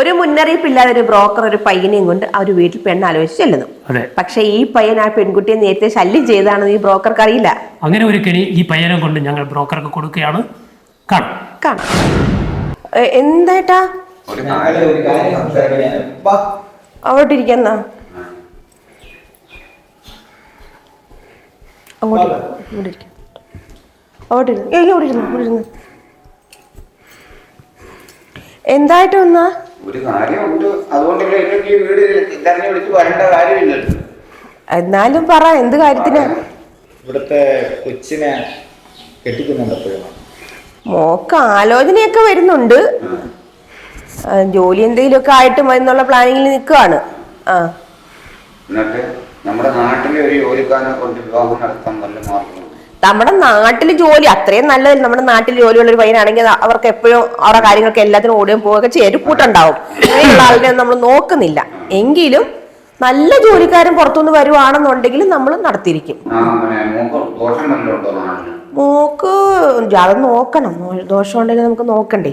ഒരു മുന്നറിയിപ്പില്ലാതെ ഒരു ബ്രോക്കർ ഒരു പയ്യനെയും കൊണ്ട് ആ ഒരു വീട്ടിൽ പെണ്ണ് ആലോചിച്ച് ചെല്ലുന്നു പക്ഷെ ഈ പയ്യൻ ആ പെൺകുട്ടിയെ നേരത്തെ ശല്യം ചെയ്താണെന്ന് ഈ ബ്രോക്കർക്ക് അറിയില്ല. അങ്ങനെ ഒരു കെണി ഈ പയ്യനെ കൊണ്ട് ഞങ്ങൾ ബ്രോക്കർക്ക് കൊടുക്കുകയാണ്. കാണാം. എന്തായിട്ടാ ഒരു കാര്യം ഒരു കാര്യം സംസാരിക്കാൻ വാ. അവിടെ ഇരിക്കുന്ന അങ്ങോട്ട് ഇരി. ഇവിടെ ഇരിക്കാം. അവിടെ ഇരുന്നു ഏയ് ഇരുന്നു ഇവിടെ ഇരുന്നു എന്തായിട്ട് വന്നാ ഒരു കാര്യമുണ്ട്. അതുകൊണ്ടല്ലേ എനിക്ക് ഈ വീട് തന്നെ വിളിച്ച് വരേണ്ട കാര്യമില്ലല്ലോ. എന്നാലും പറ എന്ത് കാര്യത്തിന്? ഇവിടുത്തെ കൊച്ചിനെ കെട്ടിക്കുന്നുണ്ടപ്പോഴും മോക്ക് ആലോചനയൊക്കെ വരുന്നുണ്ട്. ജോലി എന്തെങ്കിലുമൊക്കെ ആയിട്ട് എന്നുള്ള പ്ലാനിങ്ങിൽ നിൽക്കുകയാണ് ആ. എന്നിട്ട് നമ്മുടെ നാട്ടിലെ ഒരു ജോലിക്കാരനെ കൊണ്ട് വിവാഹം നടത്താൻ നല്ല മാർഗം നമ്മുടെ നാട്ടിൽ ജോലി അത്രയും നല്ലത് നമ്മുടെ നാട്ടിൽ ജോലിയുള്ള ഒരു പയ്യനാണെങ്കിൽ അവർക്ക് എപ്പോഴും അവരുടെ കാര്യങ്ങൾക്ക് എല്ലാത്തിനും ഓടുകയും പോവുകയൊക്കെ ചെയ്യും. ഒരു കൂട്ടുണ്ടാവും ഇങ്ങനെയുള്ള ആളിനെ നമ്മൾ നോക്കുന്നില്ല. എങ്കിലും നല്ല ജോലിക്കാരൻ പുറത്തുനിന്ന് വരുവാണെന്നുണ്ടെങ്കിൽ നമ്മൾ നടത്തിയിരിക്കും. മൂക്ക് അത് നോക്കണം. ദോഷം ഉണ്ടെങ്കിൽ നമുക്ക് നോക്കണ്ടേ.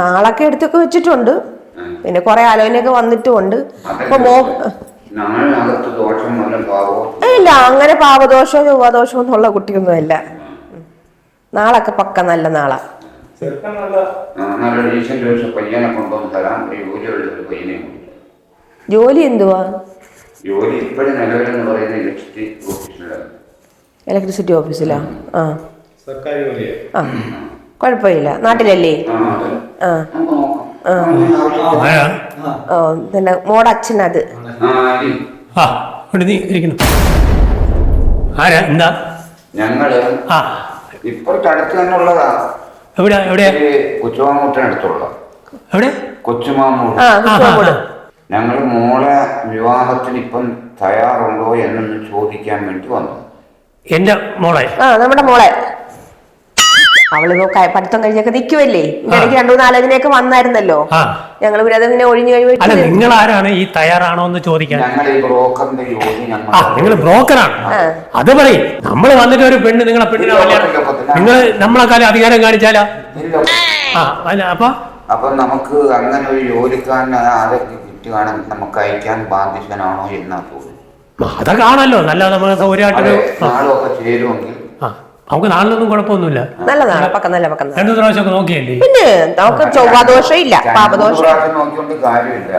നാളൊക്കെ എടുത്തൊക്കെ വെച്ചിട്ടുണ്ട്. പിന്നെ കുറെ ആലോചനയൊക്കെ വന്നിട്ടുമുണ്ട്. അപ്പൊ മോ നാളിനകത്ത് ദോഷം വല്ല പാവോ. ഇല്ല അങ്ങനെ പാവദോഷോ ചൊവ്വാദോഷോ എന്നുള്ള കുട്ടിയൊന്നുമല്ല. അല്ല നാളൊക്കെ പക്ക നല്ല നാളാ. ആ, നല്ല ഡീസന്റ് വെച്ച പയ്യനെ കൊണ്ടുവന്ന് തരാൻ ഒരു ജോലിയുള്ള ഒരു പയ്യനെ ജോലി എന്തുവാ? ജോലി ഇപ്പോഴും നിലവിലെന്ന് പറയുന്ന ഇലക്ട്രിസിറ്റി ഓഫീസിലാണ് ഇലക്ട്രിസിറ്റി ഓഫീസിലാ ആ. സർക്കാർ ജോലിയാണ് ആ കുഴപ്പമില്ല. നാട്ടിലല്ലേ? ആ ആ. പിന്നെ മോടെ ആ നീ ഇരിക്കുന്നു. ആരാ? എന്താ? ഞങ്ങൾ ആ. ഇപ്പുറത്ത് അടുത്ത് തന്നെ ഉള്ളതാ. എവിടെ? എവിടെ? കൊച്ചുമാമൂട്ടിനടുത്തുള്ള എവിടെ ഞങ്ങൾ മോളെ വിവാഹത്തിന് ഇപ്പം തയ്യാറുണ്ടോ എന്നൊന്ന് ചോദിക്കാൻ വേണ്ടി വന്നു. എന്റെ മോളെ? ആ നമ്മുടെ മോളെ. അവളിപ്പോ പഠിത്തം കഴിഞ്ഞൊക്കെ നിൽക്കുമല്ലേ ഇടയ്ക്ക് രണ്ടു മൂന്ന് ആലോചനയൊക്കെ വന്നായിരുന്നല്ലോ. ആ. ഞങ്ങൾ പിന്നെ അതിങ്ങനെ ഒഴിഞ്ഞു അല്ല നിങ്ങൾ ആരാണ് ഈ തയ്യാറാണോ എന്ന് ചോദിക്കാൻ? ഞങ്ങൾ ഈ ബ്രോക്കറിന്റെ ജോലി ആ നിങ്ങൾ ബ്രോക്കറാണ്. അത് പറയും. നമ്മൾ വന്നിട്ട് ഒരു പെണ്ണ് നിങ്ങളെ പെണ്ണിനെ കല്യാണം നിങ്ങൾ നമ്മളെക്കാലം അധികാരം കാണിച്ചാലാ. ആ അല്ല അപ്പൊ? അപ്പൊ നമുക്ക് അങ്ങനെ ഒരു ജോലിക്കാരനെ ആരൊക്കെ കിട്ടുകയാണെങ്കിൽ നമുക്ക് അയക്കാൻ ബാധ്യസ്ഥനാണോ എന്നാ തോന്നുന്നു അതൊക്കെ ആണല്ലോ. നല്ല നമുക്ക് സൗകര്യമായിട്ടൊരു നാളൊക്കെ ചേരുമെങ്കിൽ നമുക്ക് നാളിലൊന്നും കുഴപ്പമൊന്നുമില്ല. നല്ലതാണ്. പക്ക നല്ല പക്ക. രണ്ടു പ്രാവശ്യമൊക്കെ നോക്കിയല്ലേ? പിന്നെ നമുക്ക് ചൊവ്വാദോഷം ഇല്ല. പാപദോഷം. നോക്കിക്കൊണ്ട് കാര്യമില്ല.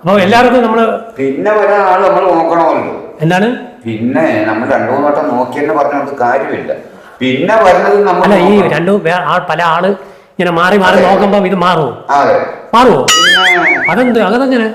അപ്പൊ എല്ലാവർക്കും നമ്മൾ പിന്നെ ഒരാൾ നമ്മൾ നോക്കണമല്ലോ. എന്താണ്? പിന്നെ നമ്മൾ രണ്ടു മൂന്ന് വട്ടം നോക്കിയെന്ന് പറഞ്ഞുകൊണ്ട് കാര്യമില്ല. പിന്നെ വരുന്നത് നമ്മൾ അല്ല ഈ രണ്ടു ആ പല ആൾ ഇങ്ങനെ മാറി മാറി നോക്കുമ്പോ ഇത് മാറുമോ അതെ. മാറുമോ അതെന്ത്? അതെങ്ങനെ?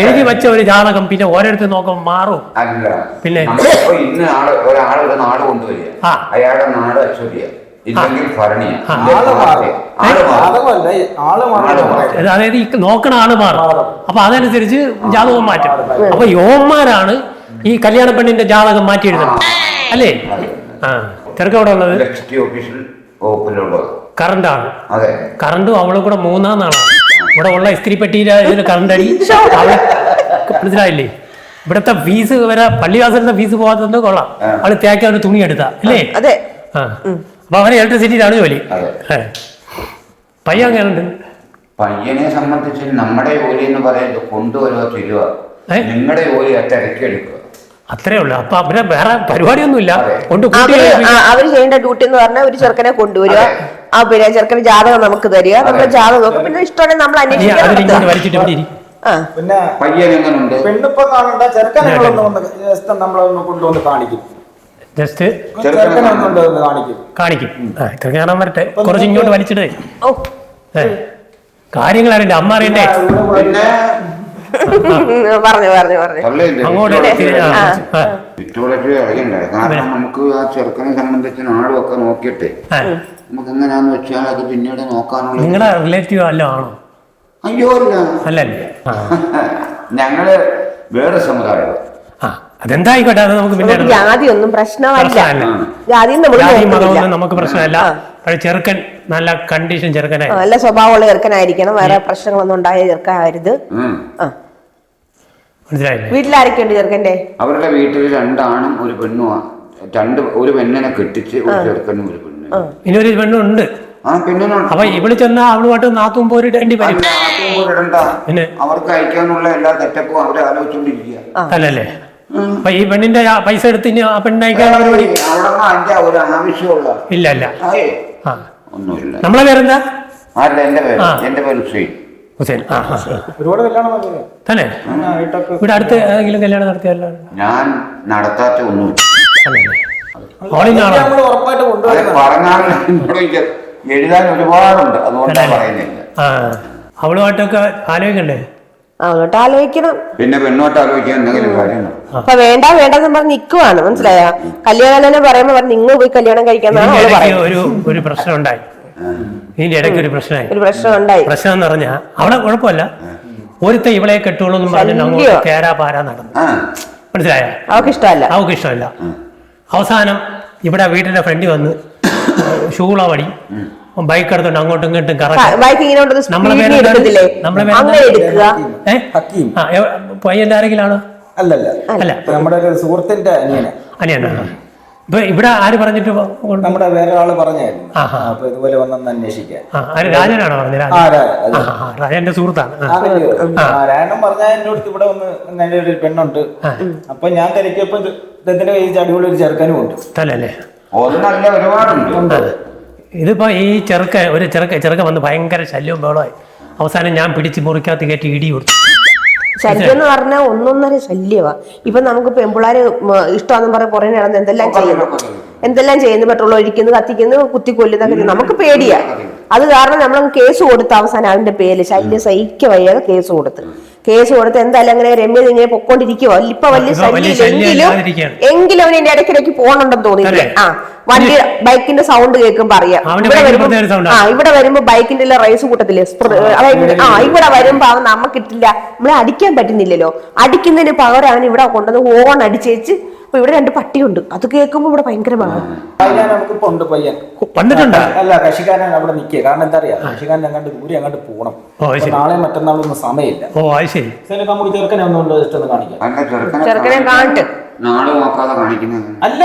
എഴുതി വെച്ച ഒരു ജാതകം പിന്നെ ഓരോരുത്തർ നോക്കുമ്പോ മാറും? അല്ല. പിന്നെ? നമ്മളിപ്പോ ഇന്ന് ആൾ ഒരാൾ ഒരു നാട് കൊണ്ടുവരിക. ആ. അയാളുടെ നാട് അശ്വതിയ. ഇല്ലെങ്കിൽ ഭരണിയ. ആ. ആൾ മാറും. ആൾ മാറും. ജാതകമല്ല ആൾ ആൾ മാറും. മാറും. അത് അതായത് ഈ നോക്കണ ആൾ മാറും. മാറും. അപ്പൊ അതനുസരിച്ച് ജാതകം മാറ്റും. അപ്പൊ യോന്മാരാണ് ഈ കല്യാണ പെണ്ണിന്റെ ജാതകം മാറ്റി എഴുതുന്നത്. അല്ലേ. ആ. ചെറുക്കം ഇവിടെ ഉള്ളത്? ഇലക്ട്രിസിറ്റി ഓഫീസിൽ വകുപ്പിലുള്ളത് കറണ്ട് ആണ് അതെ. കറണ്ടും അവളും കൂടെ മൂന്നാം നാളാണ്. ഇവിടെ ഉള്ള ഇസ്തിരിപ്പെട്ടിയിലെ ഇതിന് കറണ്ട് അടി. മനസ്സിലായില്ലേ? ഇവിടുത്തെ ഫീസ് വരെ പള്ളിവാസലിന്റെ ഫീസ് പോകാത്തത് കൊള്ളാം. അവൾ തേക്കാൻ ഒരു തുണി എടുത്താ അല്ലേ? ആ അപ്പൊ അവന് ഇലക്ട്രിസിറ്റിയിലാണ് ജോലി. പയ്യൻ അങ്ങനെയുണ്ട് പയ്യനെ സംബന്ധിച്ച് നമ്മുടെ ജോലി എന്ന് പറയുന്നത് കൊണ്ടുവരുക തരുക? നിങ്ങളുടെ ജോലി തിരക്കി എടുക്കുക. അത്രേ ഉള്ളു. അപ്പൊ അവരെ വേറെ പരിപാടിയൊന്നുമില്ല. കൊണ്ട് അവർ ചെയ്യേണ്ട ഡ്യൂട്ടി എന്ന് പറഞ്ഞാൽ ഒരു ചെറുക്കനെ കൊണ്ടുവരിക. ആ പിന്നെ ചെറുക്കന് ജാതകം നമുക്ക് തരിക. നമ്മുടെ ജാതകം നോക്കും. പിന്നെ ഇഷ്ടമാണെങ്കിൽ നമ്മൾ അന്വേഷിക്കാൻ പിന്നെ പെണ്ണിപ്പൊ കാണണ്ട. നമ്മളൊന്ന് കൊണ്ടുവന്ന് കാണിക്കും. ജസ്റ്റ് കാണിക്കും. കാണാൻ വരട്ടെ. കുറച്ച് ഇങ്ങോട്ട് വലിച്ചിടേ ഓ. ഏ. കാര്യങ്ങൾ അറിയണ്ടേ? അമ്മ അറിയണ്ടേ പറഞ്ഞു പറഞ്ഞു പറഞ്ഞു. അങ്ങോട്ട് നമുക്ക് ആ ചെറുക്കനെ സംബന്ധിച്ച് നാടും ഒക്കെ നോക്കിയിട്ടേ. നമുക്ക് എങ്ങനെയാന്ന് വെച്ചാൽ അത് പിന്നീട് നോക്കാനുള്ള നിങ്ങളുടെ റിലേറ്റീവ് വല്ലതും ആണോ? അയ്യോ അല്ല അല്ലല്ലേ ഞങ്ങൾ വേറെ സമുദായം. ആ അതെന്തായിക്കോട്ടെ അത് നമുക്ക് പിന്നെ നമുക്ക് ജാതി ഒന്നും പ്രശ്നമല്ല. പ്രശ്നമല്ല. ജാതി നമ്മൾ ജാതി നോക്കുന്നില്ല. നമുക്ക് പ്രശ്നമല്ല. പക്ഷെ ചെറുക്കൻ നല്ല കണ്ടീഷൻ ചെറുക്കനായി. നല്ല സ്വഭാവമുള്ള ചെറുക്കനായിരിക്കണം. വേറെ പ്രശ്നങ്ങളൊന്നും ഉണ്ടായ ചെറുക്കനാവരുത്. ഉം. ആ. മനസ്സിലായില്ലേ? വീട്ടിലാരൊക്കെയുണ്ട് ചെറുക്കന്റെ അവരുടെ വീട്ടിൽ രണ്ടാണും ഒരു പെണ്ണുമാണ് രണ്ട് ഒരു പെണ്ണിനെ കെട്ടിച്ച് ഒരു ചെറുക്കനും ഒരു ഇനി ഒരു പെണ്ണുണ്ട്. അപ്പൊ ഇവൾ ചെന്നാ അവളുമായിട്ട് നാത്തും പോരിടേണ്ടി വരും. അല്ല. പിന്നെ? അവർക്ക് അയക്കാനുള്ള എല്ലാ തെറ്റപ്പും അവരെ ആലോചിച്ചോണ്ടിരിക്കുക അല്ലല്ലേ? അപ്പൊ ഈ പെണ്ണിന്റെ പൈസ എടുത്ത് ഇനി ആ പെണ്ണിനെ പരിപാടി? ഇല്ല ഒന്നുമില്ല. നമ്മളെ പേരെന്താ? എന്റെ പേര്. ഹുസൈൻ. ഹുസൈൻ. ഒരുപാട് കല്യാണം തന്നെ? ഇവിടെ അടുത്ത് ഏതെങ്കിലും കല്യാണം നടത്തിയല്ലോ ഞാൻ നടത്താത്ത ഒന്നുമില്ല. ഓളിനാണോ നമ്മൾ ഉറപ്പായിട്ട് എനിക്ക് എഴുതാൻ ഒരുപാടുണ്ട് അതുകൊണ്ടാണ് പറയുന്നില്ല. ആ അവളുമായിട്ടൊക്കെ ആലോചിക്കണ്ടേ? അവളോട്ട് ആലോചിക്കണം. പിന്നെ പെണ്ണോട്ട് ആലോചിക്കാൻ എന്തെങ്കിലും കാര്യമുണ്ടോ? അപ്പൊ വേണ്ട വേണ്ടെന്ന് പറഞ്ഞ് നിക്കുവാണ് മനസ്സിലായ? കല്യാണം പറയുമ്പോ പറഞ്ഞു നിങ്ങൾ പോയി കല്യാണം കഴിക്കാന്നാണ് ഇതിന്റെ അവൾ പറയുന്നത് ഒരു ഒരു പ്രശ്നം ഉണ്ടായി ഇതിന്റെ ഇടയ്ക്ക് ഒരു പ്രശ്നമായി. ഒരു പ്രശ്നം ഉണ്ടായി പ്രശ്നം എന്ന് പറഞ്ഞാ അവളെ കുഴപ്പമില്ല. ഒരുത്ത ഇവളെ കെട്ടുള്ളൂ എന്ന് പറഞ്ഞു അങ്ങോട്ട്. കേരാ പാരാ നടന്നു. മനസ്സിലായോ മനസ്സിലായ? അവൾക്ക് ഇഷ്ടമല്ല അവൾക്ക് ഇഷ്ടമല്ല അവസാനം ഇവിടെ വീട്ടിന്റെ ഫ്രണ്ടിൽ വന്ന് ഷൂള വടി ബൈക്ക് എടുത്തോണ്ട് അങ്ങോട്ടും ഇങ്ങോട്ടും കറക്റ്റ് ബൈക്ക് ഇങ്ങനെ കൊണ്ടൊന്ന് നമ്മളെ നമ്മളെ പയ്യന്റെ ആരെങ്കിലും ആണോ അല്ലല്ല. അല്ല. നമ്മുടെ ഒരു സുഹൃത്തിന്റെ അനിയനെ. അനിയനാ ഇപ്പൊ ഇവിടെ ആര് പറഞ്ഞിട്ട് നമ്മുടെ വേറെ ആൾ പറഞ്ഞായിരുന്നു. അപ്പൊ ഇതുപോലെ വന്നൊന്ന് അന്വേഷിക്കാൻ. രാജനാണോ പറഞ്ഞത്? രാജന്റെ സുഹൃത്താണ്. ആ. ആണെങ്കിലോ? ആ, രായണ്ണൻ പറഞ്ഞ എന്റെ അടുത്ത് ഇവിടെ ഒന്ന് നല്ല ഒരു പെണ്ണുണ്ട് അപ്പൊ ഞാൻ തിരക്കിയപ്പോ ഇദ്ദേഹത്തിന്റെ കയ്യിൽ അടിപൊളി ഒരു ചെറുക്കനും ഉണ്ട്. തലല്ലേ? ഒന്നല്ല ഒരുപാടുണ്ട്. ഇതിപ്പോ ഈ ചെറുക്ക ഒരു ചെറുക്ക ചെറുക്ക വന്ന് ഭയങ്കര ശല്യവും ബഹളമായി. അവസാനം ഞാൻ പിടിച്ച് മുറിക്കകത്ത് കയറ്റി ഇടി കൊടുത്തു. ശല്യം എന്ന് പറഞ്ഞാൽ ഒന്നൊന്നര ശല്യമാ ഇപ്പൊ നമുക്ക് പെമ്പിള്ളാര് ഇഷ്ടമാണെന്ന് പറയാൻ കുറെ നടന്ന് എന്തെല്ലാം ചെയ്യുന്നു? എന്തെല്ലാം ചെയ്യുന്നു? പെട്രോൾ ഒഴിക്കുന്നു കത്തിക്കുന്നു കുത്തി കൊല്ലുന്നൊക്കെ നമുക്ക് പേടിയാ. അത് കാരണം നമ്മൾ കേസ് കൊടുത്ത അവസാനം അതിന്റെ പേര് ശല്യം സഹിക്ക വയ്യാതെ കേസ് കൊടുത്ത്. കേസ് കൊടുത്ത് എന്തായാലും അങ്ങനെ രമ്യ ഇങ്ങനെ പൊക്കോണ്ടിരിക്കുവോ ഇപ്പൊ വലിയ ശല്യമില്ലെങ്കിലും ശല്യം ശല്യം എങ്കിലും. അവന് എന്റെ ഇടയ്ക്കിടയ്ക്ക് പോകണുണ്ടെന്ന് തോന്നിയില്ലേ? ആ വണ്ടി ബൈക്കിന്റെ സൗണ്ട് കേൾക്കുമ്പോ അറിയാം. ഇവിടെ വരുമ്പോ ആ. ഇവിടെ വരുമ്പോ ബൈക്കിന്റെ റേസ് കൂട്ടത്തില്ലേ? അതായത് ആ ഇവിടെ വരുമ്പോ അവൻ നമുക്കിട്ടില്ല നമ്മളെ അടിക്കാൻ പറ്റുന്നില്ലല്ലോ. അടിക്കുന്നതിന് പകരം അവൻ ഇവിടെ കൊണ്ടുവന്ന് ഓൺ അടിച്ചേച്ച് ഇപ്പൊ ഇവിടെ രണ്ട് പട്ടിയുണ്ട്. അത് കേൾക്കുമ്പോ ഇവിടെ ഭയങ്കര പയ്യൻ നമുക്ക് പയ്യൻ വന്നിട്ടുണ്ടോ അല്ല കശിക്കാരൻ അവിടെ നിൽക്കുക കാരണം എന്താ അറിയാം? കശിക്കാരൻ അങ്ങോട്ട് ദൂരെ അങ്ങോട്ട് പോകണം ഓ, അത് ശരി. നാളെ മറ്റന്നാളൊന്നും സമയമില്ല. ഓ അത് ശരി. ശരി നമുക്ക് ചെറുക്കനെ ഒന്നുകൊണ്ട് ജസ്റ്റ് ഒന്ന് കാണിക്കാം. അല്ല ചെറുക്കനെ ചെറുക്കനെ കാണട്ടെ നാളെ നോക്കാതെ കാണിക്കുന്നത്. അല്ല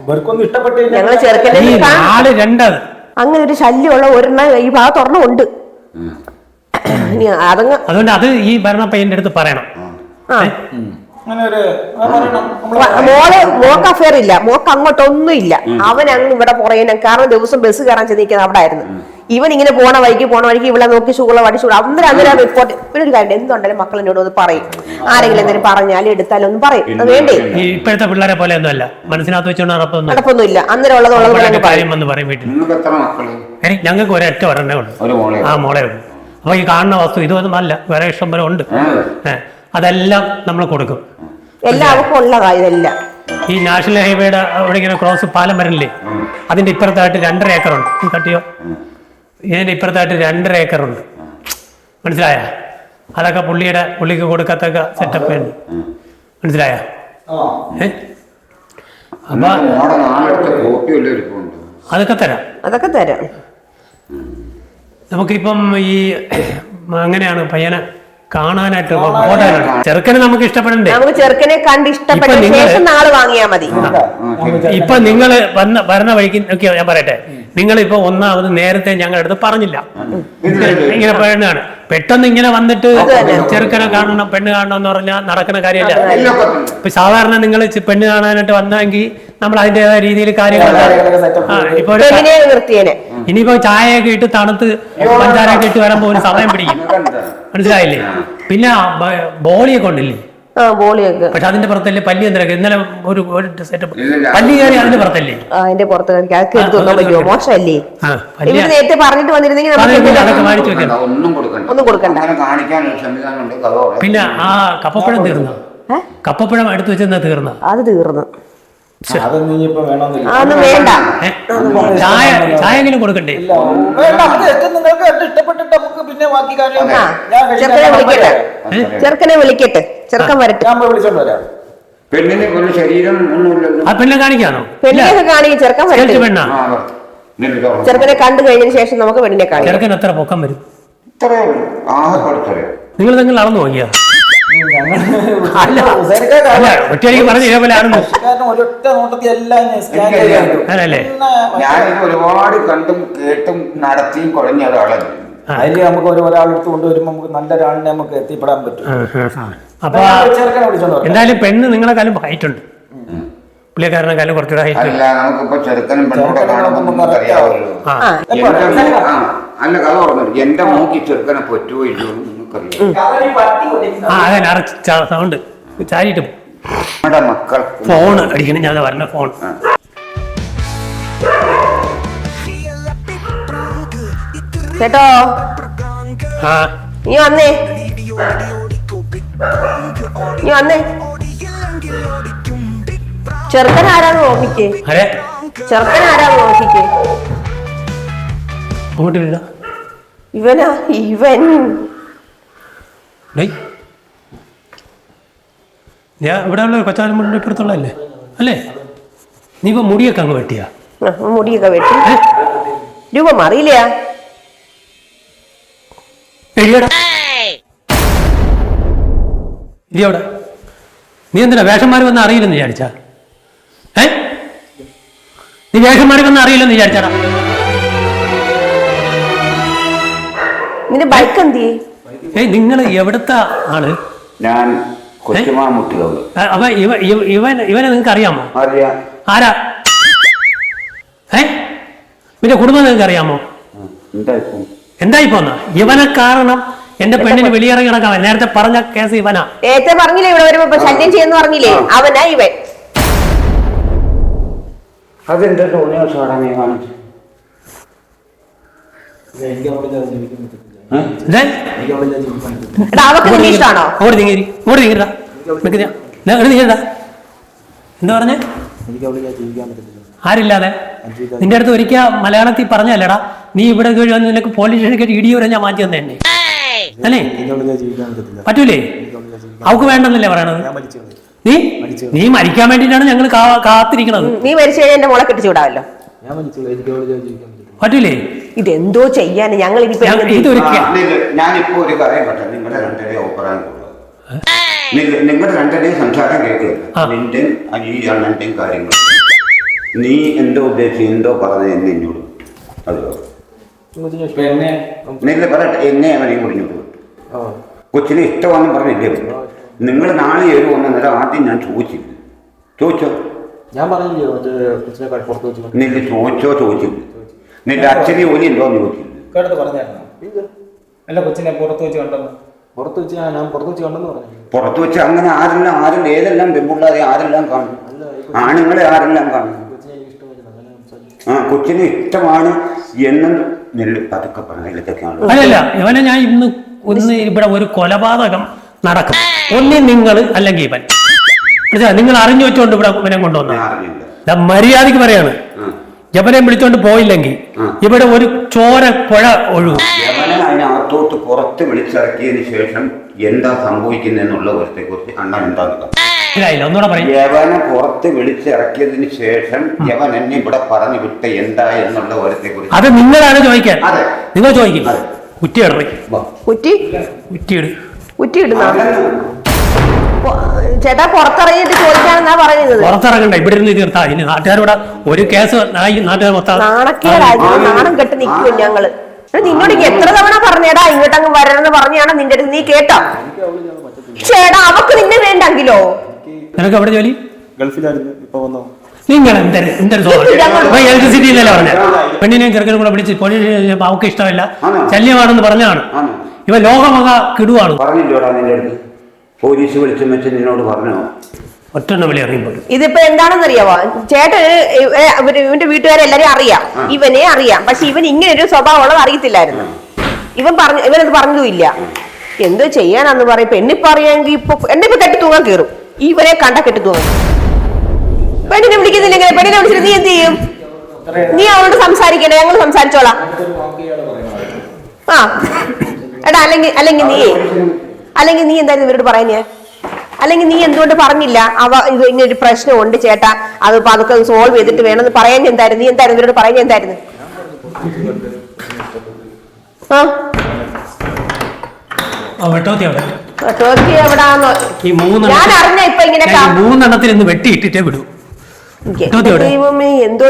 ഇവർക്കൊന്നും ഇഷ്ടപ്പെട്ട് കഴിഞ്ഞാൽ ഞങ്ങൾ ചെറുക്കനെ ഈ കാണ- നാല് രണ്ടത്. അങ്ങനെ ഒരു ശല്യമുള്ള ഒരെണ്ണം ഈ ഭാഗം തുറന്നുണ്ട് ഉണ്ട്. ഇനി അതങ്ങ് അതുകൊണ്ട് അത് ഈ ഭരണ പയ്യന്റെ അടുത്ത് പറയണം. ആ. മോൾ മോക്ക് അഫയർ ഇല്ല. മോക്ക് അങ്ങോട്ടൊന്നും ഇല്ല. അവൻ അങ്ങ് ഇവിടെ പുറകെ കാരണം ദിവസം ബസ് കയറാൻ ചെന്നിരിക്കുന്നത് അവിടെ ആയിരുന്നു ഇവൻ ഇങ്ങനെ പോണ വഴിക്ക് പോണ വഴിക്ക് ഇവിടെ നോക്കി ചൂള വടി ഷുഗള അന്നേരം അന്നേരം റിപ്പോർട്ട് പിന്നെ ഒരു കാര്യം എന്തുണ്ടെങ്കിലും മക്കൾ എന്നോട് ഒന്ന് പറയും. ആരെങ്കിലും എന്തെങ്കിലും പറഞ്ഞാലും എടുത്താലും ഒന്ന് പറയും. അത് വേണ്ടേ? ഇപ്പോഴത്തെ പിള്ളേരെ പോലെ ഒന്നും അല്ല മനസ്സിനകത്ത് വെച്ചോണ്ട് നടപ്പൊന്നും ഇല്ല അന്നേരം ഉള്ളത് ഉള്ളത് ഞങ്ങൾക്ക് ഒരൊറ്റ ഒരെണ്ണേ ഉള്ളൂ. ആ മോളെ ഉള്ളൂ. അപ്പൊ ഈ കാണുന്ന വസ്തു ഇതൊന്നും അല്ല. വേറെ ഇഷ്ടം പോലെ ഉണ്ട്. ഏ, അതെല്ലാം നമ്മൾ കൊടുക്കും. എല്ലാവർക്കും ഉള്ളതാ ഇതെല്ലാം ഈ നാഷണൽ ഹൈവേയുടെ അവിടെ ഇങ്ങനെ ക്രോസ് പാലം വരണില്ലേ? അതിന്റെ ഇപ്പുറത്തായിട്ട് രണ്ടര ഏക്കറുണ്ട്. കട്ടിയോ? ഇതിന്റെ ഇപ്പുറത്തായിട്ട് രണ്ടര ഏക്കറുണ്ട്. മനസ്സിലായ? അതൊക്കെ പുള്ളിയുടെ പുള്ളിക്ക് കൊടുക്കത്തക്ക സെറ്റപ്പ് ഉണ്ട് മനസ്സിലായ? അപ്പൊ അതൊക്കെ തരാം. അതൊക്കെ തരാം. നമുക്കിപ്പം ഈ അങ്ങനെയാണ് പയ്യനെ കാണാനായിട്ട് ചെറുക്കനെ നമുക്ക് ഇഷ്ടപ്പെടണ്ടേ നമുക്ക് ചെറുക്കനെ കണ്ട് ഇഷ്ടപ്പെട്ട ഇപ്പൊ ശേഷം നാൾ വാങ്ങിയാ മതി. ഇപ്പൊ നിങ്ങൾ വന്ന വരുന്ന വഴിക്ക് ഒക്കെ ഞാൻ പറയട്ടെ. നിങ്ങൾ ഇപ്പൊ ഒന്നാമത് നേരത്തെ ഞങ്ങളുടെ അടുത്ത് പറഞ്ഞില്ല. ഇങ്ങനെ പെണ്ണാണ്. പെട്ടെന്ന് ഇങ്ങനെ വന്നിട്ട് ചെറുക്കനെ കാണണം പെണ്ണ് കാണണം എന്ന് പറഞ്ഞാൽ നടക്കുന്ന കാര്യമല്ല. ഇപ്പൊ സാധാരണ നിങ്ങൾ പെണ്ണ് കാണാനായിട്ട് വന്നെങ്കിൽ നമ്മൾ അതിന്റേതായ രീതിയിൽ കാര്യങ്ങൾ കാര്യങ്ങളൊക്കെ ഇപ്പൊ ഇനിയിപ്പോ ചായയൊക്കെ ഇട്ട് തണുത്ത് പഞ്ചാരൊക്കെ ഇട്ട് വരാൻ ഒരു സമയം പിടിക്കും. മനസ്സിലായില്ലേ? പിന്നെ ബോളിയൊക്കെ ഉണ്ടല്ലേ? ബോളിയൊക്കെ. പക്ഷെ അതിന്റെ പുറത്തല്ലേ പല്ലി എന്തിനൊക്കെ ഇന്നലെ ഒരു ഒരു സെറ്റപ്പ്. പല്ലി കയറി അതിന്റെ പുറത്തല്ലേ? അതിന്റെ പുറത്ത് കളിക്കാൻ അതൊക്കെ എടുത്തു തന്നാൻ പറ്റുമോ? മോശമല്ലേ? ആ നേരത്തെ പറഞ്ഞിട്ട് വന്നിരുന്നെങ്കിൽ ഒന്നും കൊടുക്കണ്ട. പിന്നെ ആ കപ്പപ്പഴം തീർന്നു? കപ്പപ്പഴം എടുത്തു വെച്ചെന്നാ തീർന്നു? അത് തീർന്നു. അതൊന്നും ഇനിയിപ്പോ വേണമെന്നില്ല. അതൊന്നും വേണ്ട. ചായ ചായെങ്കിലും കൊടുക്കണ്ടേ? ഇല്ല, വേണ്ട. അത് ഏറ്റവും നിങ്ങൾക്ക് ഏറ്റവും ഇഷ്ടപ്പെട്ടിട്ട് നമുക്ക് പിന്നെ ബാക്കി കാര്യം ആ, ഞാൻ ചെറുക്കനെ വിളിക്കട്ടെ? ചെറുക്കനെ വിളിക്കട്ടെ. ചെറുക്കൻ വരട്ടെ. ഞാൻ പോയി വിളിച്ചോണ്ട് വരാം. പെണ്ണിന് ഒരു ശരീരം ഒന്നുമില്ലല്ലോ. ആ പെണ്ണെ കാണിക്കാനോ പെണ്ണിനെ കാണിക്കും ചെറുക്കൻ വരട്ടെ. പെണ്ണാ? ആ, തുറന്നു. ചെറുക്കനെ കണ്ടു കഴിഞ്ഞതിന് ശേഷം നമുക്ക് പെണ്ണിനെ കാണിക്കാം. ചെറുക്കൻ എത്ര പൊക്കം വരും? ഇത്രയേ ഉള്ളൂ ആകെ കൊടുത്തറിയാം നിങ്ങൾ നിങ്ങൾ അളന്നു നോക്കിയാ ഞാനിത് ഒരുപാട് കണ്ടും കേട്ടും നടത്തിയും കുഴഞ്ഞ ഒരാളാണ് അതിൽ നമുക്ക് ഒരു ഒരാളെടുത്ത് കൊണ്ടുവരുമ്പോൾ നമുക്ക് നല്ല ഒരാളിനെ നമുക്ക് എത്തിപ്പെടാൻ പറ്റും. അപ്പൊ. എന്തായാലും പെണ്ണ് നിങ്ങളെ കാലം ഹൈറ്റ് ഉണ്ട് പുള്ളിക്കാരനെ കാലം കുറച്ചുകൂടെ ഹൈറ്റ് അല്ല നമുക്കിപ്പോ ചെറുക്കനും പെണ്ണൂടെ കാണുമ്പോൾ അല്ല കഥ പറഞ്ഞു എന്റെ മൂക്കി ചെറുക്കനെ പറ്റുമോ ഇല്ലയോ ആ അതെ അറച്ച് സൗണ്ട് ചാരിയിട്ട് ഫോൺ അടിക്കണം ഞാൻ പറഞ്ഞ ഫോൺ. കേട്ടോ? ആ. നീ വന്നേ. നീ വന്നേ. ചെറുക്കൻ ആരാന്ന് നോക്കിക്കേ. അരെ ചെറുക്കൻ ആരാന്ന് നോക്കിക്കേ. ഇവനാ ഇവൻ. ഡേയ്. ഞാൻ ഇവിടെ ഉള്ള കൊച്ചാലമ്പുഴ ഇപ്പുറത്തുള്ളതല്ലേ? അല്ലേ? നീ ഇപ്പൊ മുടിയൊക്കെ അങ്ങ് വെട്ടിയാ? മുടിയൊക്കെ വെട്ടി. രൂപ അറിയില്ല അവിടെ. നീ എന്തിനാ വേഷന്മാർ വന്ന് അറിയില്ലെന്ന് വിചാരിച്ച? ഏ? നീ വേഷന്മാർ വന്ന് അറിയില്ലെന്ന് വിചാരിച്ചാടാ? നിന്റെ ബൈക്ക് എന്തി ഏയ് നിങ്ങൾ എവിടുത്തെ ആൾ? ഞാൻ അപ്പൊ ഇവ ഇവ- ഇവൻ ഇവനെ നിങ്ങൾക്ക് അറിയാമോ അറിയാം ആരാ? ഏ? പിന്നെ കുടുംബം നിങ്ങൾക്ക് അറിയാമോ എന്തായി പോന്ന ഇവനെ കാരണം എന്റെ പെണ്ണിന് വെളിയിറങ്ങി നടക്കാൻ നേരത്തെ പറഞ്ഞ കേസ് ഇവനാ. നേരത്തെ പറഞ്ഞില്ലേ ഇവിടെ വരുമ്പോ ശല്യം ചെയ്യുന്ന പറഞ്ഞില്ലേ? അവനാ ഇവൻ. അതെന്താ തോന്നിയ എന്താ പറഞ്ഞേ? ആരില്ലാതെ. നിന്റെ അടുത്ത് ഒരിക്കൽ മലയാളത്തിൽ പറഞ്ഞല്ലേടാ നീ ഇവിടെ വന്ന് നിനക്ക് പോലീസ് സ്റ്റേഷനിൽ ഇടി വരെ ഞാൻ മാറ്റി തന്നെ അല്ലേ? ഞാൻ ജീവിക്കാൻ പറ്റത്തില്ല പറ്റൂലേ? അവക്ക് വേണ്ടെന്നല്ലേ പറയണത്. നീ? നീ മരിക്കാൻ വേണ്ടിട്ടാണ് ഞങ്ങൾ കാത്തിരിക്കണത്. നീ മരിച്ചു കഴിഞ്ഞാൽ എന്റെ മോളെ കെട്ടിച്ചു വിടാമല്ലോ. പറ്റൂലേ ഇതെന്തോ ചെയ്യാൻ ഞങ്ങൾ നില്ല, ഞാനിപ്പോ ഒരു കാര്യം പറയാം നിങ്ങളുടെ രണ്ടരയും അഭിപ്രായം കൊള്ളുക നിങ്ങളുടെ രണ്ടരയും സംസാരം. നിന്റെ അണ്ണന്റെയും കാര്യങ്ങൾ. നീ എന്തോ ഉദ്ദേശിച്ച് എന്തോ പറഞ്ഞത് എന്നെ എന്നോട് അതോ നിങ്ങളെ പറയട്ടെ. എന്നെ അവനെയും കുടിഞ്ഞു കൊച്ചിനെ ഇഷ്ടമാണെന്ന് പറഞ്ഞില്ലേ? നിങ്ങൾ നാളെ ഏഴ് വന്നേരം ആദ്യം ഞാൻ ചോദിച്ചില്ല. ചോദിച്ചോ? ഞാൻ പറഞ്ഞില്ലേ ചോദിച്ചോ? ചോദിച്ചില്ല. നിന്റെ അച്ഛനെ ഒന്നും ഉണ്ടോ എന്ന് ചോദിച്ചില്ല കേട്ടത് പറഞ്ഞായിരുന്നു? അല്ല കൊച്ചിനെ പുറത്ത് വെച്ച് കണ്ടെന്ന്. പുറത്ത് വെച്ച് ഞാൻ പുറത്ത് വെച്ച് കണ്ടെന്ന് പറഞ്ഞു പുറത്ത് വെച്ച് അങ്ങനെ ആരെല്ലാം ആരും ഏതെല്ലാം പെൺപിള്ളാരെ ആരെല്ലാം കാണും? ആണുങ്ങളെ ആരെല്ലാം കാണും? ആ കൊച്ചിനെ ഇഷ്ടമാണ് എന്നും നെല്ല് പതുക്കെ പറഞ്ഞതൊക്കെയാണ് അല്ലല്ല ഇവനെ ഞാൻ ഇന്ന് ഒന്ന് ഇവിടെ ഒരു കൊലപാതകം നടക്കും. ഒന്നി നിങ്ങൾ അല്ലെങ്കിൽ ഇവൻ? നിങ്ങൾ അറിഞ്ഞു വെച്ചോണ്ട് ഇവിടെ ഇവനെ കൊണ്ടുവന്ന മര്യാദയ്ക്ക് പറയാണ്. ആ. ഇവനെ വിളിച്ചോണ്ട് പോയില്ലെങ്കിൽ ഇവിടെ ഒരു ചോര പുഴ ഒഴുകും. യവനെ അതിനകത്തോട്ട് പുറത്ത് വിളിച്ചിറക്കിയതിന് ശേഷം എന്താ സംഭവിക്കുന്നതെന്നുള്ള ഒരുത്തെ കുറിച്ച് അണ്ണൻ എന്താ മനസ്സിലായില്ല ഒന്നുകൂടെ പറയും. യവനെ പുറത്ത് വിളിച്ചിറക്കിയതിന് ശേഷം യവൻ എന്നെ ഇവിടെ പറഞ്ഞു വിട്ട എന്താ എന്നുള്ള ഒരുത്തെ കുറിച്ച് അത് നിങ്ങളാണ് ചോദിക്കാൻ. അതെ. നിങ്ങൾ ചോദിക്കും. അതെ. കുറ്റിയിടറി. കുറ്റി? കുറ്റിയിട്. കുറ്റി ഇടുന്ന ചേട്ടാ പുറത്തിറങ്ങിയിട്ട് ചോദിക്കാണെന്നാ പറയുന്നത്? പുറത്തിറങ്ങണ്ട ഇവിടെ ഇരുന്ന് തീർത്താ. ഇനി നാട്ടുകാരോട് ഒരു കേസ് ആയി നാട്ടുകാർ മൊത്തം നാണക്കേടായിരുന്നു നാണം കെട്ട് നിൽക്കുമോ ഞങ്ങൾ? നിന്നോട് എത്ര തവണ പറഞ്ഞേടാ ഇങ്ങോട്ടങ്ങ് വരണമെന്ന് പറഞ്ഞാണ് നിന്റെ അടുത്ത് നീ കേട്ടോ. ചേട്ടാ അവക്ക് നിന്നെ വേണ്ടെങ്കിലോ? നിനക്ക് എവിടെ ജോലി? ഗൾഫിലായിരുന്നു ഇപ്പൊ വന്നോ. നിങ്ങൾ എന്തൊരു എന്തൊരു ഇലക്ട്രിസിറ്റിയിലല്ലേ പറഞ്ഞ. പെണ്ണിനെയും ചെറുക്കനും കൂടെ വിളിച്ച് പോലീസ് അവക്ക് ഇഷ്ടമല്ല? ശല്യമാണെന്ന് പറഞ്ഞാണ്? ഇവ ലോകമക കിടുവാണ്. പറഞ്ഞില്ലോടാ നിന്റെ അടുത്ത്? പോലീസ് വിളിച്ചു വെച്ച് നിന്നോട് പറഞ്ഞോ? വിളി ഇതിപ്പോ എന്താണെന്ന് അറിയാമോ ചേട്ടന് ഇവന്റെ ഇവർ ഇവന്റെ വീട്ടുകാരെല്ലാരും അറിയാം. ഇവനെ അറിയാം. പക്ഷെ ഇവൻ ഇങ്ങനെ ഒരു സ്വഭാവം ഉള്ളത് അറിയത്തില്ലായിരുന്നു ഇവൻ പറഞ്ഞു ഇവനത് പറഞ്ഞതുമില്ല എന്തോ ചെയ്യാനാന്ന് പറയും. പെണ്ണിപ്പ അറിയാമെങ്കിൽ ഇപ്പൊ എന്നെ ഇപ്പൊ കെട്ടി തൂങ്ങാൻ കയറും ഇവനെ കണ്ട കെട്ടി തൂങ്ങും. പെണ്ണിനെ വിളിക്കുന്നില്ലെങ്കിൽ പെണ്ണിനെ വിളിച്ചിട്ട് നീ എന്ത് ചെയ്യും? നീ അവളോട് സംസാരിക്കണേ ഞങ്ങൾ സംസാരിച്ചോളാം. ആ. എടാ അല്ലെങ്കിൽ അല്ലെങ്കിൽ നീ അല്ലെങ്കിൽ നീ എന്തായിരുന്നു ഇവരോട് പറയുന്നേ? അല്ലെങ്കിൽ നീ എന്തുകൊണ്ട് പറഞ്ഞില്ല? അവ ഇത് ഇങ്ങനെ ഒരു പ്രശ്നമുണ്ട് ചേട്ടാ. അത് അതൊക്കെ സോൾവ് ചെയ്തിട്ട് വേണമെന്ന് പറയാൻ എന്തായിരുന്നു? നീ എന്തായിരുന്നു ഇവരോട് പറയാൻ എന്തായിരുന്നു? ആ? ഞാൻ അറിഞ്ഞ ഇപ്പൊ ഇങ്ങനെ ഞാൻ മൂന്നെണ്ണത്തിൽ ഇന്ന് വെട്ടിയിട്ടിട്ടേ വിടൂ. ദൈവമേ എന്തോ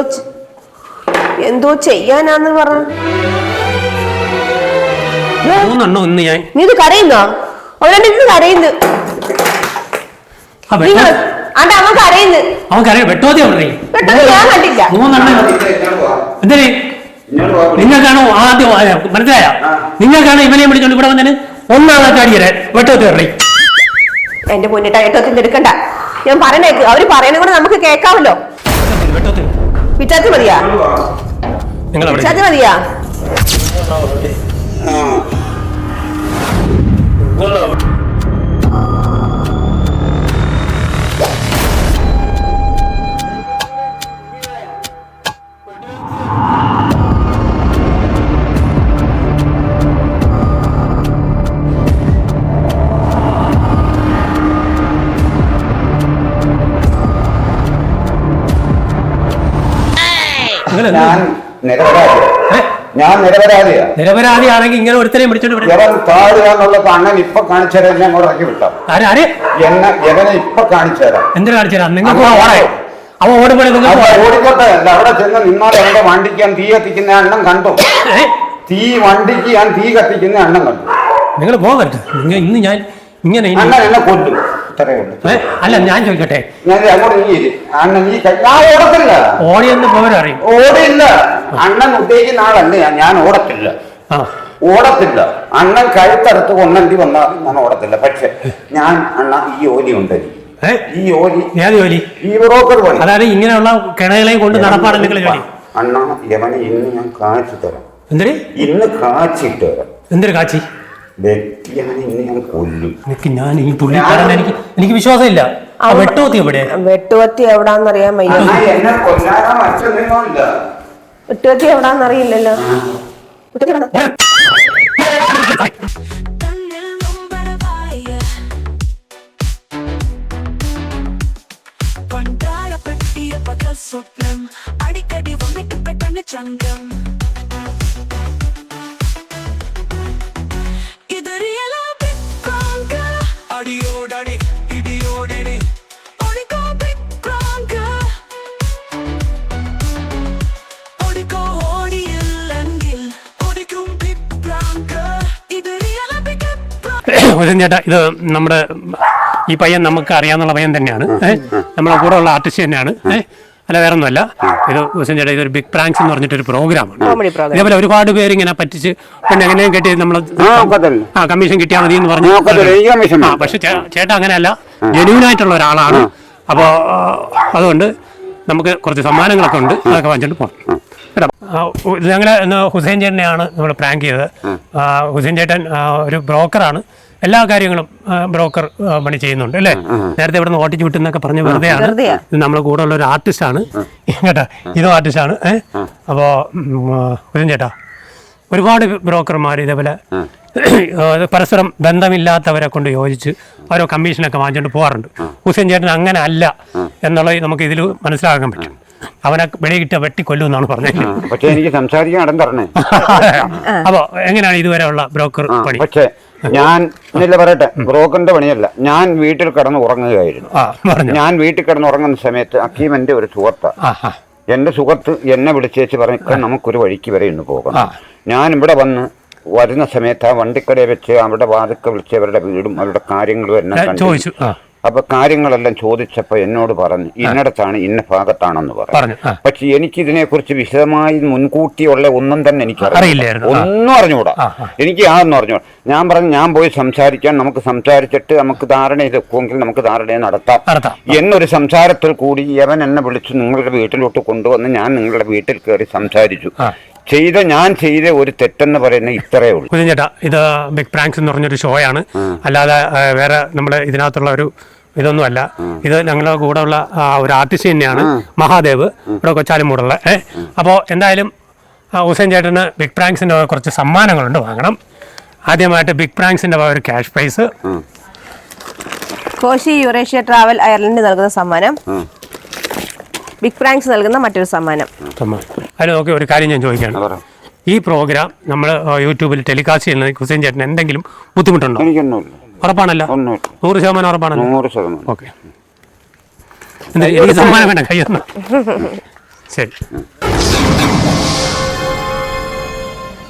എന്തോ ചെയ്യാനാന്ന് പറഞ്ഞു. മൂന്നെണ്ണം ഇന്ന് ഞാൻ നീ ഇത് കരയുന്നോ? കരയുന്നു. അണ്ട അവൻ കരയുന്നു. വെട്ടോതി അവിടെ ഞാൻ കണ്ടില്ല. മൂന്നെണ്ണം. എന്തിനേ? നിങ്ങൾക്കാണോ ആദ്യം മനസ്സിലായ? നിങ്ങൾക്കാണോ ഇവനെ വിളിച്ചോണ്ട് ഇവിടെ വന്നതിന് ഒന്നാണ് അടിയരെ വെട്ടോത്തി വരണേ എന്റെ മുന്നിട്ട് ഏറ്റവും എടുക്കണ്ട. ഞാൻ പറയണേക്ക് അവർ പറയണ കൂടെ നമുക്ക് കേൾക്കാമല്ലോ. വിചാരിച്ചു മതിയാ? വിചാരിച്ചു അവിടെ പിച്ചാത്തി മതിയാ നിരപരാധിയാണെങ്കിൽ ഇങ്ങനെ ഒരുത്തരെയും പിടിച്ചോണ്ട് എന്നുള്ളത് അണ്ണൻ ഇപ്പൊ കാണിച്ചുതരാം എന്നെ അങ്ങോട്ട് ഇറക്കി വിട്ടാ. ആരെ ആരെ? എന്നെ യവനെ ഇപ്പൊ കാണിച്ചുതരാം എന്തിനു കാണിച്ചു നിങ്ങൾക്ക് ഓടേ. അവ ഓടുമ്പോഴേ അപ്പൊ നിങ്ങൾക്ക് ഓടിക്കോട്ടെ അല്ല അവിടെ ചെന്ന് നിന്നാൽ എന്റെ വണ്ടിക്ക് ഞാൻ തീ കത്തിക്കുന്ന അണ്ണം കണ്ടു. ഏ? തീ വണ്ടിക്ക് ഞാൻ തീ കത്തിക്കുന്ന അണ്ണം കണ്ടു. നിങ്ങൾ നിങ്ങൾ ഇന്ന് ഞാൻ ഇങ്ങനെ ഇനി അണ്ണൻ എന്നെ കൊല്ലും? അല്ല ഞാൻ ചോദിക്കട്ടെ? ഓടിയെന്ന് പോരറിയും ഓടില്ല അണ്ണൻ ഉദ്ദേശിക്കുന്ന ആളല്ല. ഞാൻ ഞാൻ ഓടത്തില്ല. ഓടത്തില്ല. അണ്ണൻ കഴുത്തടുത്ത് കൊണ്ടി വന്നാൽ ഞാൻ ഓടത്തില്ല. പക്ഷെ ഞാൻ അണ്ണ ഈ ഓലി ഉണ്ട് ഈ ഓലി ഏത് ജോലി ഈ ബ്രോക്കർ പണി അതായത് ഇങ്ങനെയുള്ള കിണകളെയും കൊണ്ട് നടപ്പാണ് നിങ്ങൾ ജോലി? അണ്ണ യവനെ ഇന്ന് ഞാൻ കാച്ചി തരാം. എന്തിന്? ഇന്ന് കാച്ചിട്ട് തരാം എന്തൊരു കാച്ചി? എനിക്ക് ഞാൻ ഈ പുള്ളിക്കാരൻ എനിക്ക് എനിക്ക് വിശ്വാസമില്ല. ആ വെട്ടുപത്തി എവിടെ വെട്ടുപത്തി എവിടാന്നറിയാൻ വയ്യ. വെട്ടുവത്തി എവിടാന്നറിയില്ലല്ലോ. സ്വപ്നം അടിക്കടി വന്നിട്ട് പെട്ടെന്ന് ചങ്കം. ഉദയൻ ചേട്ടാ ഇത് നമ്മുടെ ഈ പയ്യൻ നമുക്ക് അറിയാവുന്ന പയ്യൻ തന്നെയാണ്. നമ്മളെ നമ്മുടെ കൂടെ ഉള്ള ആർട്ടിസ്റ്റ് തന്നെയാണ് അല്ല വേറെ ഒന്നുമല്ല ഇത് ഹുസൈൻ ചേട്ടാ ഇതൊരു ബിഗ് പ്രാങ്ക്സ് എന്ന് പറഞ്ഞിട്ടൊരു പ്രോഗ്രാമാണ്. ഇതേപോലെ ഒരുപാട് പേര് ഇങ്ങനെ പറ്റിച്ച് പിന്നെ എങ്ങനെയും കെട്ടി നമ്മൾ ആ, കമ്മീഷൻ കിട്ടിയാൽ മതി എന്ന് പറഞ്ഞു ആ. പക്ഷെ ചേട്ടാ അങ്ങനെയല്ല. ജെന്യൂൻ ആയിട്ടുള്ള ഒരാളാണ്. അപ്പോൾ അതുകൊണ്ട് നമുക്ക് കുറച്ച് സമ്മാനങ്ങളൊക്കെ ഉണ്ട്. അതൊക്കെ വാങ്ങിച്ചിട്ട് പോകാം കേട്ടോ. ഞങ്ങൾ ഹുസൈൻ ചേട്ടനെയാണ് നമ്മൾ പ്രാങ്ക് ചെയ്തത്. ഹുസൈൻ ചേട്ടൻ ഒരു ബ്രോക്കറാണ് എല്ലാ കാര്യങ്ങളും ബ്രോക്കർ പണി ചെയ്യുന്നുണ്ട് അല്ലേ? നേരത്തെ ഇവിടെ നിന്ന് ഓട്ടിച്ച് വിട്ടെന്നൊക്കെ പറഞ്ഞ് വെറുതെയാണ് വെറുതെയാ. ഇത് നമ്മളെ കൂടെ ഉള്ള ഒരു ആർട്ടിസ്റ്റ് ആണ്. കേട്ടാ? ഇതും ആർട്ടിസ്റ്റാണ് ഏഹ് അപ്പോൾ ഹുസൈൻ ചേട്ടാ ഒരുപാട് ബ്രോക്കർമാർ ഇതേപോലെ പരസ്പരം ബന്ധമില്ലാത്തവരെ കൊണ്ട് യോജിച്ച് ഓരോ കമ്മീഷനൊക്കെ വാങ്ങിച്ചുകൊണ്ട് പോകാറുണ്ട് ഹുസൈൻ ചേട്ടൻ അങ്ങനെ അല്ല എന്നുള്ളത് നമുക്ക് ഇതിൽ മനസ്സിലാക്കാൻ പറ്റും. അവനെ വെളിയിട്ട വെട്ടിക്കൊല്ലും എന്നാണ് പറഞ്ഞത്. പക്ഷേ എനിക്ക് സംസാരിക്കാൻ ഇടം തരണേ. അപ്പോൾ എങ്ങനെയാണ് ഇതുവരെയുള്ള ബ്രോക്കർ പണി? പക്ഷേ ഞാൻ എന്നില്ല പറയട്ടെ. ബ്രോക്കറിന്റെ പണിയല്ല. ഞാൻ വീട്ടിൽ കിടന്ന് ഉറങ്ങുകയായിരുന്നു. ഞാൻ വീട്ടിൽ കിടന്ന് ഉറങ്ങുന്ന സമയത്ത് അക്കീം എന്റെ ഒരു സുഹൃത്ത. എന്റെ സുഹൃത്ത് എന്നെ വിളിച്ചേച്ച് പറഞ്ഞു നമുക്കൊരു വഴിക്ക് വരെ ഇന്ന് പോകണം. ഞാൻ ഇവിടെ വന്ന് വരുന്ന സമയത്ത് ആ വണ്ടിക്കടയെ വെച്ച് അവിടെ വാതിക്ക വിളിച്ച് അവരുടെ വീടും അവരുടെ കാര്യങ്ങളും എല്ലാം ചോദിച്ചു. അപ്പൊ കാര്യങ്ങളെല്ലാം ചോദിച്ചപ്പോ എന്നോട് പറഞ്ഞു ഇന്നടത്താണ് ഇന്ന ഭാഗത്താണെന്ന് പറഞ്ഞു. പക്ഷെ എനിക്ക് ഇതിനെക്കുറിച്ച് വിശദമായി മുൻകൂട്ടിയുള്ള ഒന്നും തന്നെ എനിക്ക് അറിയില്ലായിരുന്നു. ഒന്നും അറിഞ്ഞുകൂടാ. എനിക്ക് യാതൊന്നും പറഞ്ഞു ഞാൻ പറഞ്ഞു ഞാൻ പോയി സംസാരിക്കാൻ നമുക്ക് സംസാരിച്ചിട്ട് നമുക്ക് ധാരണ ധാരണയിലെക്കുമെങ്കിൽ നമുക്ക് ധാരണ നടത്താം. നടത്താം എന്നൊരു സംസാരത്തിൽ കൂടി യവൻ എന്നെ വിളിച്ചു നിങ്ങളുടെ വീട്ടിലോട്ട് കൊണ്ടുവന്ന് ഞാൻ നിങ്ങളുടെ വീട്ടിൽ കയറി സംസാരിച്ചു. ചെയ്ത ഞാൻ ചെയ്ത ഒരു തെറ്റെന്ന് പറയുന്ന ഇത്രയേ ഉള്ളൂ. കുഞ്ഞേട്ടാ ഇത് ബിഗ് പ്രാങ്ക്സ് എന്ന് പറഞ്ഞൊരു ഷോയാണ്. അല്ലാതെ വേറെ നമ്മുടെ ഇതിനകത്തുള്ള ഒരു ഇതൊന്നുമല്ല. ഇത് ഞങ്ങളുടെ കൂടെ ഉള്ള ഒരു ആർട്ടിസ്റ്റ് തന്നെയാണ് മഹാദേവ്. ഇവിടെ കൊച്ചാലിമൂടുള്ള. ഏ? അപ്പോൾ എന്തായാലും ഹുസൈൻ ചേട്ടന് ബിഗ് പ്രാങ്ക്സിന്റെ കുറച്ച് സമ്മാനങ്ങളുണ്ട് വാങ്ങണം. ആദ്യമായിട്ട് ബിഗ് പ്രാങ്ക്സിന്റെ ഒരു cash prize Koshy Eurasia travel Ireland നൽകുന്ന സമ്മാനം. ബിഗ് പ്രാങ്ക്സ് നൽകുന്ന മറ്റൊരു സമ്മാനം. അതിന് നോക്കി ഒരു കാര്യം ഞാൻ ചോദിക്കുകയാണ് ഈ പ്രോഗ്രാം നമ്മൾ യൂട്യൂബിൽ ടെലികാസ്റ്റ് ചെയ്യുന്നത് ഹുസൈൻ ചേട്ടന് എന്തെങ്കിലും ബുദ്ധിമുട്ടുണ്ടോ? എനിക്കൊന്നുമില്ല. ഉറപ്പാണല്ലോ? നൂറ് ശതമാനം ഉറപ്പാണല്ലോ? നൂറ് ശതമാനം. ഓക്കെ. എനിക്ക് സമ്മാനം വേണ്ട കയ്യൊന്ന് ശരി.